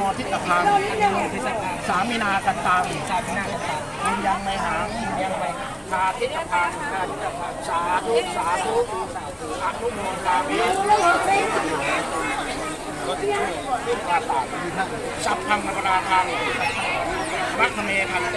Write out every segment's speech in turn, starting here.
มทิตพังสามีนากันตามสามินากันตามยินยังไม่หางยังไม่ขาดทิตพังขาดทิตพังสาธุสาธุสาธุอนุโมทามิก็ที่ขึ้นมาตากสัพพังมราทางมัคเมพันเต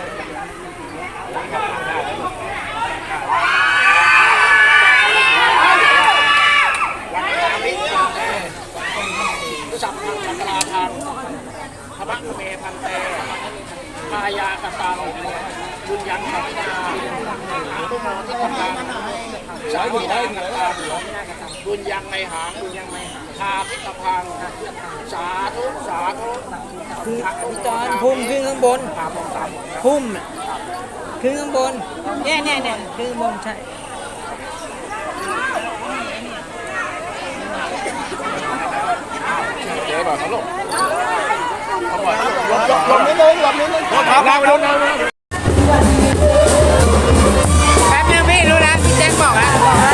บุญยังไม่หางบุญยังไม่หางคาพิตพัง สาธุสาธุคืออาจารย์พุ่มขึ้นข้างบนพุ่มขึ้นข้างบนเนี่ยเนี่ยเนี่ยขึ้นข้บนใช่เดี๋ยวก่อนครับลูกหลบนิดนึงลบนิดนึงหลบนิดนึง 帽，来帽。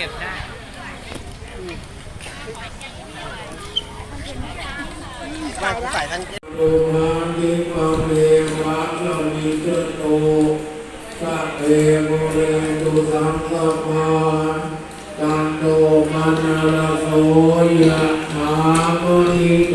กเด็กเก็บได้ไม่ผู้ใส่ทั้งโลมานิปะเมวะละมิจโตสะเอโมเรตุสังสมาจันโตมนาลโสยะถามณิโต